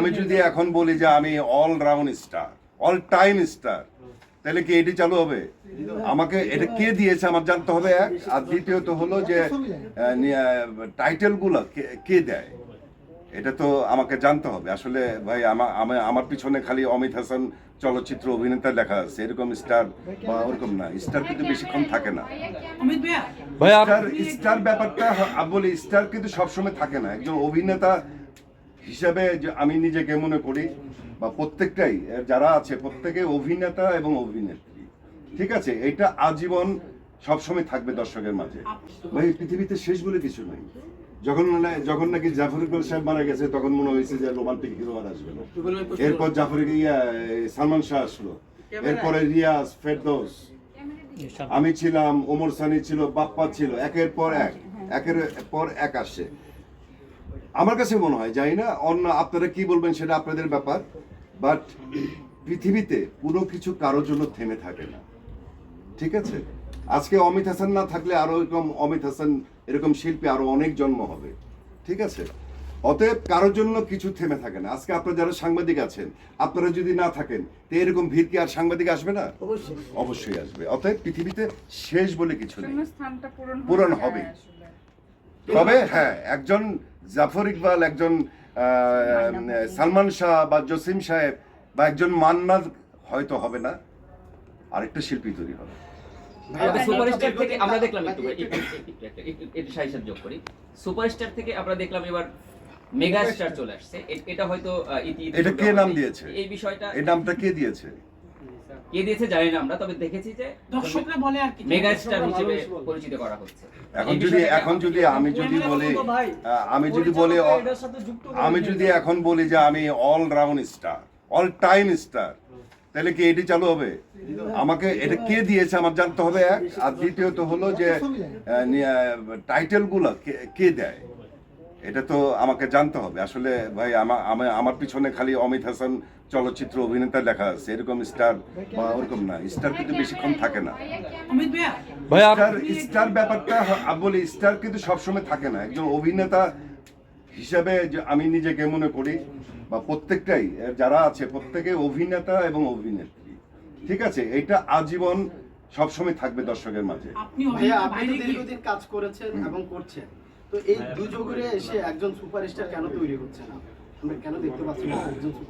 আমি যদি এখন বলি যে আমি all round star all time star তাহলে কি এটি চালু হবে? আমাকে এটা কে দিয়েছে আমার জানতে হবে এক আর দ্বিতীয়ত হলো যে টাইটেলগুলো কে দেয়? এটা তো আমাকে জানতে হবে। আসলে ভাই আমার আমার- পিছনে খালি অমিত হাসান চলচ্চিত্র অভিনেতা লেখা আছে। এরকম স্টার বা ওরকম না স্টার কিন্তু বেশিক্ষণ থাকে না। স্টার ব্যাপারটা বলি স্টার কিন্তু সবসময় থাকে না। একজন অভিনেতা হিসাবে আমি নিজেকে মনে করি বা প্রত্যেকটাই যারা আছে প্রত্যেকে অভিনেতা এবং অভিনেত্রী। ঠিক আছে? এটা আজীবন সবসময় থাকবে দর্শকের মাঝে। ভাই পৃথিবীতে শেষ বলে কিছু নেই। যখন যখন নাকি জাফর ইকবাল সাহেব মারা গেছে তখন মনে হয়েছে যে রোমান্টিক হিরো আর আসবে না। এরপর জাফর ইয়া সালমান শাহ আসলো। এরপরে রিয়াজ ফেরদৌস। আমি ছিলাম ওমর সানি ছিল বাপ্পা ছিল একের পর এক। একের পর এক আসছে আমার কাছে মনে হয় জানি না অন্য আপনারা কি বলবেন সেটা আপনাদের ব্যাপার বাট পৃথিবীতে কোনো কিছু কারোর জন্য থেমে থাকে না। ঠিক আছে? আজকে অমিত হাসান না থাকলে আরও এরকম অমিত হাসান এরকম শিল্পী আরও অনেক জন্ম হবে। ঠিক আছে? অতএব কারোর জন্য কিছু থেমে থাকে না। আজকে আপনারা যারা সাংবাদিক আছেন আপনারা যদি না থাকেন তো এরকম ভিড় কি আর সাংবাদিক আসবে না? অবশ্যই। অবশ্যই আসবে। অতএব পৃথিবীতে শেষ বলে কিছু নেই। পূরণ হয়ে পূরণ যায় হবেই। আসলে। তবে হ্যাঁ একজন জাফর ইকবাল একজন আহ, সালমান শাহ বা জসিম সাহেব বা একজন মান্নার হয়তো হবে না আরেকটা শিল্পী তৈরি হবে। সুপারস্টার থেকে আমরা দেখলাম একটু সাহিসাব যোগ করি। সুপারস্টার থেকে আমরা দেখলাম এবার মেগা স্টার চলে আসছে। এটা হয়তো এটা কে নাম দিয়েছে? এই বিষয়টা এই নামটা কে দিয়েছে? কে দিয়েছে জানি না আমরা তবে দেখেছি যে দর্শকরা বলে আর কি মেগা স্টার হিসেবে পরিচিত করা হচ্ছে। এখন যদি এখন যদি আমি যদি বলি আমি যদি বলি আমি যদি এখন বলি যে আমি all round star all time star তাহলে কি এটি চালু হবে? আমাকে এটা কে দিয়েছে আমার জানতে হবে এক। আর দ্বিতীয়ত হলো যে টাইটেলগুলো কে- কে দেয়? এটা তো আমাকে জানতে হবে। আসলে ভাই আমার আমার- পিছনে খালি অমিত হাসান চলচ্চিত্র অভিনেতা লেখা আছে। এরকম স্টার বা ওরকম না স্টার কিন্তু বেশিক্ষণ থাকে না। স্টার স্টার ব্যাপারটা বলি স্টার কিন্তু সবসময় থাকে না। একজন অভিনেতা হিসাবে আমি নিজেকে মনে করি বা প্রত্যেকটাই যারা আছে প্রত্যেকে অভিনেতা এবং অভিনেত্রী। ঠিক আছে? এটা আজীবন সবসময় থাকবে দর্শকের মাঝে। আপনি কাজ করেছেন এবং করছেন। তো এই দুযোগে এসে একজন সুপারস্টার কেন তৈরি হচ্ছে না?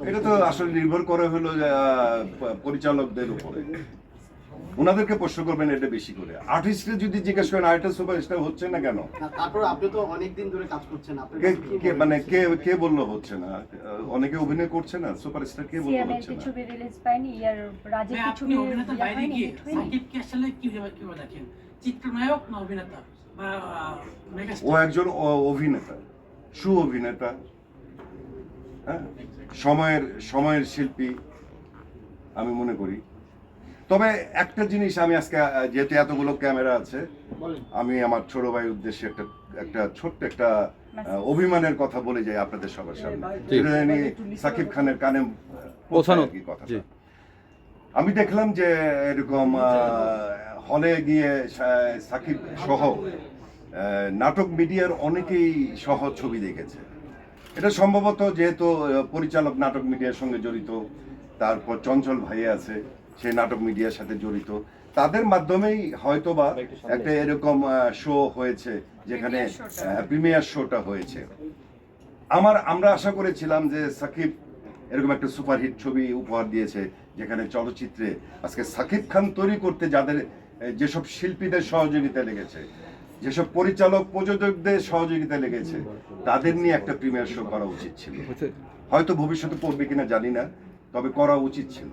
এটা তো আসলে নির্ভর করে হলো পরিচালকদের উপরে। ওনাদেরকে প্রশ্ন করবেন এটা বেশি করে। আর্টিস্টকে যদি জিজ্ঞেস করেন আর্টিস্ট সুপারস্টার হচ্ছে না কেন? তারপর আপনি তো অনেক দিন ধরে কাজ করছেন আপনার কে কাছে কি কে মনে কে কে বলল হচ্ছে না? অনেকে অভিনয় করছে না সুপারস্টার কে বলল হচ্ছে কি না? ছবি রিলিজ পায়নি ইয়ার কি আপনি ছবি অভিনেতা বাইরে গিয়ে হয়নি সাকিবকে আসলে কীভাবে কীভাবে দেখেন? চিত্রনায়ক না অভিনেতা? বা ও একজন অভিনেতা সু অভিনেতা হ্যাঁ? সময়ের সময়ের শিল্পী আমি মনে করি। তবে একটা জিনিস আমি আজকে যেহেতু এতগুলো ক্যামেরা আছে আমি আমার ছোট ভাইয়ের উদ্দেশ্যে একটা একটা ছোট্ট একটা আহ, অভিমানের কথা বলে যাই আপনাদের সবার সামনে। সাকিব খানের কানে পৌঁছানো। কি কথাটা। জি। আমি দেখলাম যে এরকম হলে গিয়ে সাকিব সহ আহ, নাটক মিডিয়ার অনেকেই সহ ছবি দেখেছে। এটা সম্ভবত যেহেতু পরিচালক নাটক মিডিয়ার সঙ্গে জড়িত তারপর চঞ্চল ভাই আছে সেই নাটক মিডিয়ার সাথে জড়িত। তাদের মাধ্যমেই হয়তোবা একটা এরকম শো হয়েছে যেখানে প্রিমিয়ার শোটা হয়েছে। আমার আমরা আশা করেছিলাম যে সাকিব এরকম একটা সুপারহিট ছবি উপহার দিয়েছে যেখানে চলচ্চিত্রে আজকে সাকিব খান তৈরি করতে যাদের যেসব শিল্পীদের সহযোগিতা লেগেছে যেসব পরিচালক প্রযোজকদের সহযোগিতা লেগেছে তাদের নিয়ে একটা প্রিমিয়ার শো করা উচিত ছিল। হয়তো ভবিষ্যতে পড়বে কিনা জানি না তবে করা উচিত ছিল।